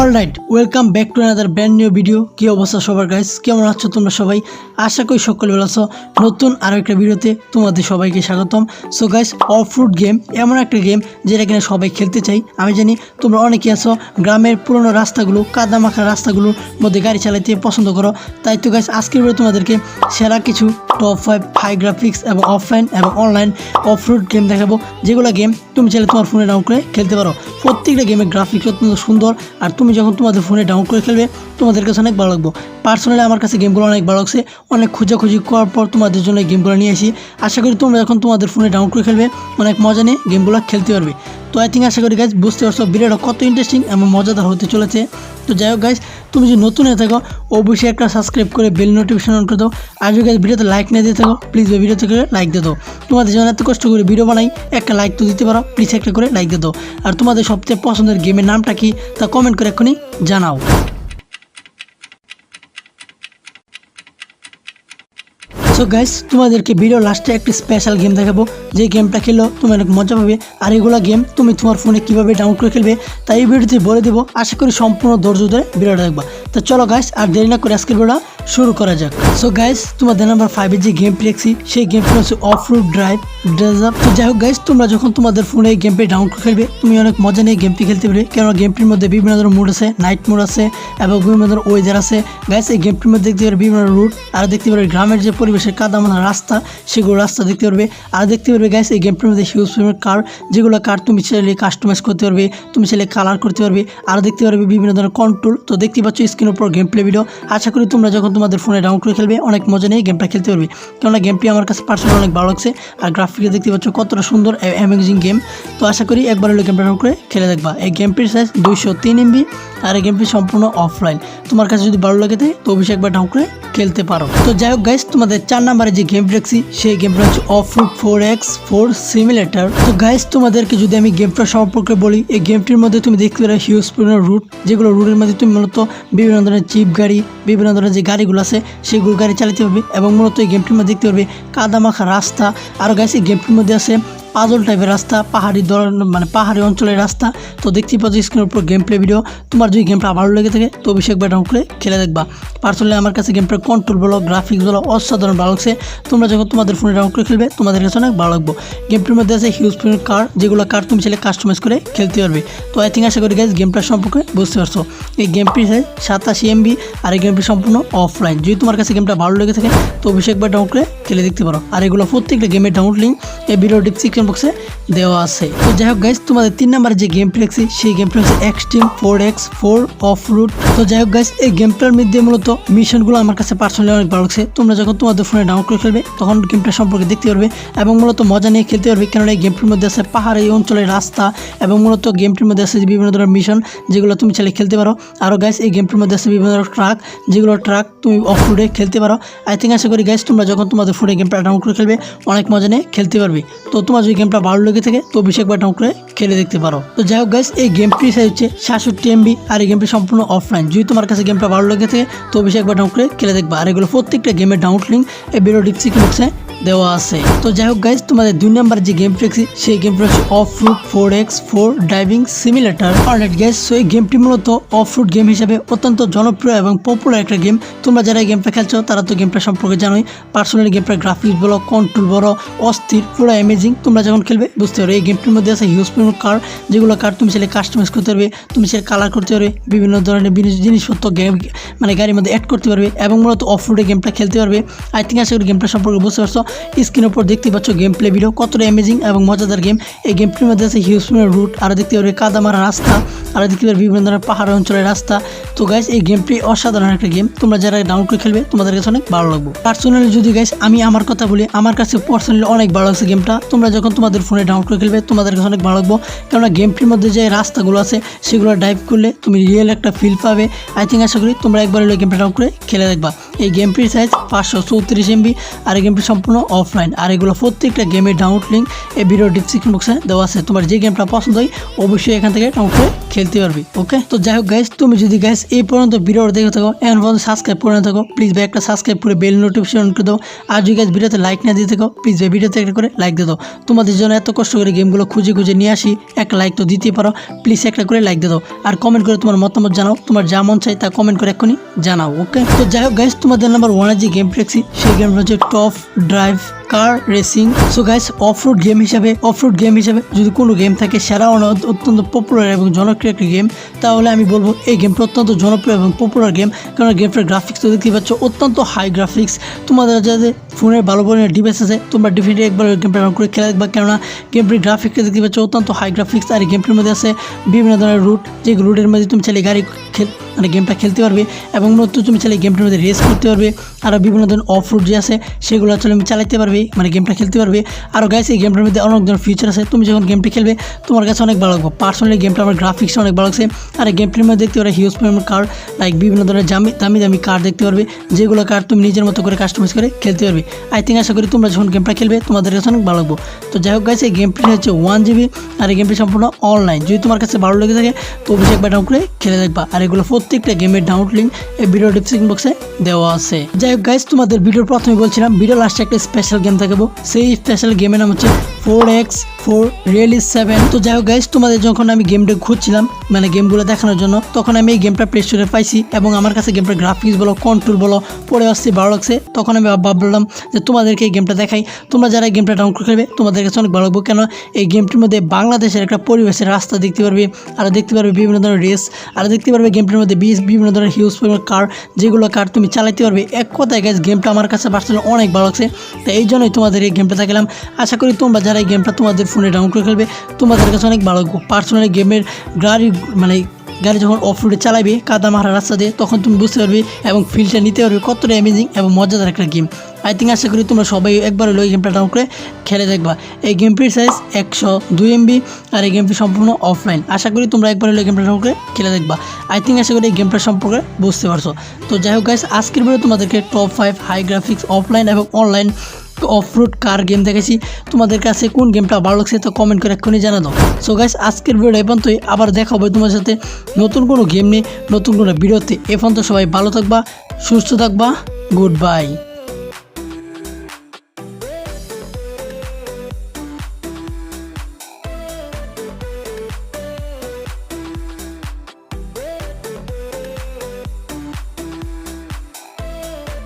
All right welcome back to another brand new video কী অবস্থা সবার guys কেমন আছো তোমরা সবাই? আশা করি সকল আছো। নতুন আরও একটা ভিডিওতে তোমাদের সবাইকে স্বাগতম। So guys off road game এমন একটা গেম যেটা কিনা সবাই খেলতে চাই আমি জানি তোমরা অনেকে আছো, গ্রামের পুরনো রাস্তাগুলো, কাদা মাখা রাস্তাগুলোর মধ্যে গাড়ি চালাতে পছন্দ করো। তাই তো গাইস আজকের ভিডিও তোমাদেরকে সেরা কিছু টপ ফাইভ হাই গ্রাফিক্স এবং অফলাইন এবং অনলাইন অফ রুট গেম দেখাবো। যেগুলো গেম তুমি চাইলে তোমার ফোনে ডাউন করে খেলতে পারো। প্রত্যেকটা গেমের গ্রাফিক্স অত্যন্ত সুন্দর। আর তুমি যখন তোমাদের ফোনে ডাউনলোড করে খেলবে, তোমাদের কাছে অনেক ভালো লাগবে। পার্সোনালি আমার কাছে গেমগুলো অনেক ভালো লাগছে। অনেক খোঁজাখুঁজি করার পর তোমাদের জন্য গেমগুলো নিয়ে আসি। আশা করি তোমরা যখন তোমাদের ফোনে ডাউনলোড করে খেলবে, অনেক মজা নিয়ে গেমগুলো খেলতে পারবে। তো আই থিঙ্ক আশা করি গাইজ বুঝতে পারছ, ভিডিওটা কত ইন্টারেস্টিং এবং মজাদার হতে চলেছে। তো যাই হোক গাইজ তুমি যদি নতুন হয়ে থাকো, অবশ্যই একটা সাবস্ক্রাইব করে বেল নোটিফিকেশন অন করে দাও। আর যদি গাইজ ভিডিওতে লাইক না দিয়ে থাকো প্লিজ ওই ভিডিওতে করে লাইক দিয়ে দাও। তোমাদের যেমন এত কষ্ট করে ভিডিও বানাই, একটা লাইক তো দিতে পারো প্লিজ একটা করে লাইক দিয়ে দাও। আর তোমাদের সবচেয়ে পছন্দের গেমের নামটা কি, তা কমেন্ট করে এক্ষুনি জানাও। সো গাইস তোমাদেরকে ভিডিও লাস্টে একটি স্পেশাল গেম দেখাবো। যে গেমটা খেললেও তুমি অনেক মজা পাবে। আর এগুলো গেম তুমি তোমার ফোনে কীভাবে ডাউনলোড করে খেলবে, তাই এই ভিডিওতে বলে দেবো। আশা করি সম্পূর্ণ ধৈর্য ধরে ভিডিওটা দেখবা। তো চলো গাইস আর দেরি না করে আজকের ভিডিওটা শুরু করা যাক। সো গাইস তোমাদের নাম্বার ফাইভের যে গেম দেখছি, সেই গেমটা হচ্ছে অফ রুট ড্রাইভ তো যাই হোক গাইস তোমরা যখন তোমাদের ফোনে এই গেমটি ডাউনলোড খেলবে তুমি অনেক মজা নিয়ে গেমটি খেলতে পারবে। কেননা গেমটির মধ্যে বিভিন্ন ধরনের মুড আছে নাইট মুড আছে, এবং বিভিন্ন ধরনের ওয়েদার আছে। গাইস এই গেমটির মধ্যে দেখতে পারবে বিভিন্ন রুট আর দেখতে পারবে গ্রামের যে পরিবেশের কাদামানা রাস্তা, সেগুলো রাস্তা দেখতে পারবে। আর দেখতে পারবে গাইস এই গেমটির মধ্যে হিউজ কার যেগুলো কার তুমি চাইলে কাস্টমাইজ করতে পারবে, তুমি চাইলে কালার করতে পারবে। আর দেখতে পারবে বিভিন্ন ধরনের কন্ট্রোল তো দেখতে পাচ্ছ স্ক্রিনের উপর গেম প্লে ভিডিও আশা করি তোমরা যখন তোমাদের ফোনে ডাউনলোড করে খেলবে, অনেক মজা নিয়ে গেমটা খেলতে পারবে। কেননা গেমটি আমার কাছে পার্সোনাল অনেক ভালো লাগছে, আর গ্রাফিকে দেখতে পাচ্ছ কতটা সুন্দর অ্যামেজিং গেম তো আশা করি একবার হলো গেমটা ডাউনলোড করে খেলে দেখবা। এই গেমটির সাইজ দুইশো তিন এমবি আর এই গেমটি সম্পূর্ণ অফলাইন তোমার কাছে যদি ভালো লাগে তো অবশ্যই একবার ডাউনলোড করে খেলতে পারো। তো যাই হোক গাইস তোমাদের চার নাম্বারে যে গেম দেখছি, সেই গেমটা হচ্ছে off road four x four simulator তো গাইস তোমাদেরকে যদি আমি গেমটা সম্পর্কে বলি, এই গেমটির মধ্যে তুমি দেখতে পারো হিউজ পরিমাণ রুট যেগুলো রুটের মধ্যে তুমি মূলত বিভিন্ন ধরনের চিপ গাড়ি, বিভিন্ন ধরনের যে গাড়িগুলো আছে, সেগুলো গাড়ি চালাতে হবে এবং মূলত এই গেমটির মধ্যে দেখতে পারবে কাদামাখা রাস্তা। আরও গাছ এই গেমটির মধ্যে আছে পাজল টাইপের রাস্তা, পাহাড়ি ধরনের মানে পাহাড়ি অঞ্চলের রাস্তা। তো দেখতেই পাচ্ছ স্ক্রিনের উপর গেম প্লে ভিডিও তোমার যদি গেমটা ভালো লেগে থাকে, তো একবার ডাউন করে খেলে দেখবা। পার্সোনালি আমার কাছে গেমটার কন্ট্রোল বলো গ্রাফিক্স বলো, অসাধারণ ভালো লাগছে। তোমরা যখন তোমাদের ফোনে ডাউন করে খেলবে, তোমাদের কাছে অনেক ভালো লাগবে। গেমটির মধ্যে আছে হিউজ পরিমাণ কার যেগুলো কার তুমি চাইলে কাস্টমাইজ করে খেলতে পারবে। তো আই থিঙ্ক আশা করি গাইজ গেমটার সম্পর্কে বুঝতে পারছ। এই সাইজ সাতাশি এমবি আর এই গেমটি সম্পূর্ণ অফলাইন যদি তোমার কাছে গেমটা ভালো লেগে থাকে, তো অবশ্যই একবার ডাউন করে খেলে দেখতে পারো। আর এগুলো প্রত্যেকটা গেমের ডাউনলোড লিঙ্ক এই ভিডিও ডিসক্রিপশন বক্সে দেওয়া আছে। তো যাই হোক গাইজ তোমাদের তিন নাম্বার যে গেম দেখছি সেই গেমটা হচ্ছে extreme four x four off road তো যাই হোক গাইজ এই গেমটার মধ্যে মূলত মিশনগুলো আমার কাছে পার্সোনালি অনেক ভালো লাগছে। তোমরা যখন তোমাদের ফোনে ডাউনলোড করে খেলবে তখন গেমটা সম্পর্কে দেখতে পারবে এবং মূলত মজা নিয়ে খেলতে পারবে। কেননা এই গেমটির মধ্যে আছে পাহাড়ি অঞ্চলের রাস্তা এবং মূলত গেমটির মধ্যে আছে বিভিন্ন ধরনের মিশন যেগুলো তুমি চাইলে খেলতে পারো। আরও গাইজ এই গেমটির মধ্যে আছে বিভিন্ন ধরনের ট্রাক যেগুলো ট্রাক তুমি অফ রোডে খেলতে পারো। আই থিঙ্ক আশা করি গাইজ তোমরা যখন তোমাদের ফোনে গেমটা ডাউনলোড করে খেলবে অনেক মজা নিয়ে খেলতে পারবে। তো তোমার যদি গেমটা ভালো লেগে থাকে, তো বেশি একবার ডাউন করে খেলে দেখতে পারো। তো যাই হোক গাইজ এই গেমটির সাইজ হচ্ছে সাতষট্টি এমবি আর এই গেমটি সম্পূর্ণ অফলাইন যদি তোমার কাছে গেমটা ভালো লেগে থাকে, তো বেশি একবার ডাউন করে খেলে দেখবা। আর এগুলো প্রত্যেকটা গেমের ডাউনলোড লিঙ্ক এই ভিডিও ডিসক্রিপশন দেওয়া আছে। তো যাই হোক গাইজ তোমাদের দুই নাম্বার যে গেম দেখছি, সেই গেমটা হচ্ছে off road four x four driving simulator all right guys so এই গেমটি মূলত অফ রুট গেম হিসেবে অত্যন্ত জনপ্রিয় এবং পপুলার একটা গেম তোমরা যারা এই গেমটা খেলছো, তারা তো গেমটা সম্পর্কে জানোই। পার্সোনালি গেমটার গ্রাফিক্স বলো কন্ট্রোল বলো, অস্থির, পুরো অ্যামেজিং তোমরা যখন খেলবে, বুঝতে পারবে। এই গেমটির মধ্যে আছে হিউজ পরিমাণ কার যেগুলো কার তুমি চাইলে কাস্টমাইজ করতে পারবে, তুমি চাইলে কালার করতে পারবে, বিভিন্ন ধরনের জিনিসপত্র গেম মানে গাড়ির মধ্যে অ্যাড করতে পারবে এবং মূলত অফ রোডে গেমটা খেলতে পারবে। আই থিঙ্ক আশা করি গেমটা সম্পর্কে বুঝতে পারছ। স্ক্রিনের উপর দেখতে পাচ্ছ গেম প্লে ভিডিও কতটা অ্যামেজিং এবং মজাদার গেম এই গেমটির মধ্যে আছে হিউজ পরিমাণ রুট আর দেখতে পারবে কাদামারা রাস্তা, আর দেখতে পারবে বিভিন্ন ধরনের পাহাড় অঞ্চলের রাস্তা। তো গাইস এই গেমটি অসাধারণ একটা গেম তোমরা যারা ডাউনলোড করে খেলবে, তোমাদের কাছে অনেক ভালো লাগবে। পার্সোনালি যদি গাইস আমি আমার কথা বলি, আমার কাছে পার্সোনালি অনেক ভালো লাগছে গেমটা তোমরা যখন তোমাদের ফোনে ডাউনলোড করে খেলবে, তোমাদের কাছে অনেক ভালো লাগবো। কেননা গেম ফ্রির মধ্যে যে রাস্তাগুলো আছে, সেগুলো ড্রাইভ করলে তুমি রিয়েল একটা ফিল পাবে। আই থিঙ্ক আশা করি তোমরা একবার হলে গেমটা ডাউনলোড করে খেলে দেখবা। এই গেমটির সাইজ পাঁচশো চৌত্রিশ এমবি আর এই গেমটি সম্পূর্ণ অফলাইন আর এগুলো প্রত্যেকটা গেমের ডাউনলোড লিঙ্ক এই ভিডিও ডিসক্রিপশন বক্সে দেওয়া আছে। তোমার যে গেমটা পছন্দ হয়, অবশ্যই এখান থেকে ডাউনলোড করে খেলতে পারবি ওকে তো যাই হোক গাইস তুমি যদি গাইস এই পর্যন্ত ভিডিওটা দেখে থাকো, এখন পর্যন্ত সাবস্ক্রাইব করে থাকো প্লিজ ভাই একটা সাবস্ক্রাইব করে বেল নোটিফিকেশন করে দাও। আর যদি গাইস ভিডিওতে লাইক না দিয়ে থাকো প্লিজ ভাই ভিডিওতে একটা করে লাইক দিয়ে দাও। তোমাদের জন্য এত কষ্ট করে গেমগুলো খুঁজে খুঁজে নিয়ে আসি, একটা লাইক তো দিতেই পারো প্লিজ একটা করে লাইক দিয়ে দাও। আর কমেন্ট করে তোমার মতামত জানাও, তোমার যা মন চাই তা কমেন্ট করে এক্ষুনি জানাও ওকে তো যাই হোক গাইস তোমাদের নাম্বার ওয়ানের যে গেম ফ্লেক্সি সেই গেমটা হচ্ছে top drive car racing so guys off road game হিসাবে অফ রোড গেম হিসাবে যদি কোনো গেম থাকে, সেরা অত্যন্ত পপুলার এবং জনপ্রিয় একটি গেম তাহলে আমি বলব এই গেমটা অত্যন্ত জনপ্রিয় এবং পপুলার গেম কারণ গেমটার গ্রাফিক্স তো দেখতে পাচ্ছ, অত্যন্ত হাই গ্রাফিক্স তোমাদের যাদের ফোনের ভালো ধরনের ডিভাইস আছে, তোমরা ডিফিনেটলি একবার গেমটা রান করে খেলা দেখবা। কেননা গেমটির গ্রাফিক্সটা দেখতে পাচ্ছ, অত্যন্ত হাই গ্রাফিক্স আর গেমটির মধ্যে আছে বিভিন্ন ধরনের রুট যে রুটের মধ্যে তুমি চাইলে গাড়ি খেল মানে গেমটা খেলতে পারবে এবং নতুন তুমি চাইলে গেমটার মধ্যে রেস করতে পারবে। আরও বিভিন্ন ধরনের অফ রুট যে আছে, সেগুলো আসলে তুমি চালাতে পারবে। মানে গেমটা খেলতে পারবে। আরও গাইস এই গেমটার মধ্যে অনেক ধরনের ফিচার আছে। তুমি যখন গেমটি খেলবে, তোমার কাছে অনেক ভালো লাগবে। পার্সোনালি গেমটা আমার গ্রাফিক্স অনেক ভালো লাগছে। আর গেমটির মধ্যে দেখতে পারবে হিউজ পরিমাণ কার লাইক বিভিন্ন ধরনের দামি দামি দামি কার দেখতে পারবে। যেগুলো কার তুমি নিজের মতো করে কাস্টমাইজ করে খেলতে পারবে। আই থিঙ্ক আশা করি তোমরা যখন গেমটা খেলবে, তোমাদের কাছে অনেক ভালো লাগবে। তো যাই হোক গাইস এই গেমটি হচ্ছে ওয়ান জিবি আর এই গেমটি সম্পূর্ণ অনলাইন যদি তোমার কাছে ভালো লেগে থাকে, তো অবশ্যই একবার ডাউন করে খেলে দেখবা। আর এগুলো প্রত্যেকটা গেমের ডাউনলোড লিঙ্ক এই ভিডিও ডিসক্রিপশন বক্সে দেওয়া আছে। যাই হোক গাইস তোমাদের ভিডিওর প্রথমে বলছিলাম ভিডিও লাস্টে একটা স্পেশাল গেম থাকব সেই স্পেশাল গেমের নাম হচ্ছে four x four really seven তো যাই হোক গাইস তোমাদের যখন আমি গেমটা খুঁজছিলাম মানে গেমগুলো দেখানোর জন্য, তখন আমি এই গেমটা প্লে স্টোরে পাইছি এবং আমার কাছে গেমটার গ্রাফিক্স বলো কন্ট্রোল বলো, পড়ে আসছে, ভালো লাগছে। তখন আমি ভাবলাম যে তোমাদেরকে এই গেমটা দেখাই। তোমরা যারা গেমটা ডাউনলোড করে খেলবে তোমাদের কাছে অনেক ভালো লাগবে। কেন? এই গেমটির মধ্যে বাংলাদেশের একটা পরিবেশের রাস্তা দেখতে পারবে, আর দেখতে পারবে বিভিন্ন ধরনের রেস আর দেখতে পারবে গেমটির মধ্যে বিভিন্ন ধরনের হিউজ পরিমাণ কার যেগুলো কার তুমি চালাতে পারবে। এক কথায় গাইজ গেমটা আমার কাছে পার্সোনালি অনেক ভালো লাগছে। তো এই জন্যই তোমাদের এই গেমটা দেখালাম। আশা করি তোমরা যারা এই গেমটা তোমাদের ফোনে ডাউনলোড করে খেলবে তোমাদের কাছে অনেক ভালো পার্সোনালি গেমের গাড়ি মানে গাড়ি যখন অফ রোডে চালাবে কাদা মারা রাস্তা দিয়ে, তখন তুমি বুঝতে পারবে এবং ফিলটা নিতে পারবে কতটা অ্যামেজিং এবং মজাদার একটা গেম আই থিঙ্ক আশা করি তোমরা সবাই একবার এই গেমটা ডাউনলোড করে খেলে দেখবা। এই গেমটির সাইজ একশো দুই এমবি আর এই গেমটি সম্পূর্ণ অফলাইন আশা করি তোমরা একবার এই গেমটা ডাউনলোড করে খেলে দেখবা। আই থিঙ্ক আশা করি এই গেমটা সম্পর্কে বুঝতে পারছ। তো যাই হোক গাইস আজকের ভিডিও তোমাদেরকে top five high graphics offline এবং online off road car game দেখেছি। তোমাদের কাছে কোন গেমটা ভালো লাগছে তো কমেন্ট করে এক্ষুনি জানা দাও সো গাইস আজকের ভিডিও এখন তো আবার দেখা হবে তোমার সাথে নতুন কোনো গেম নিয়ে, নতুন কোনো ভিডিওতে এখন তো সবাই ভালো থাকবা, সুস্থ থাকবা গুড বাই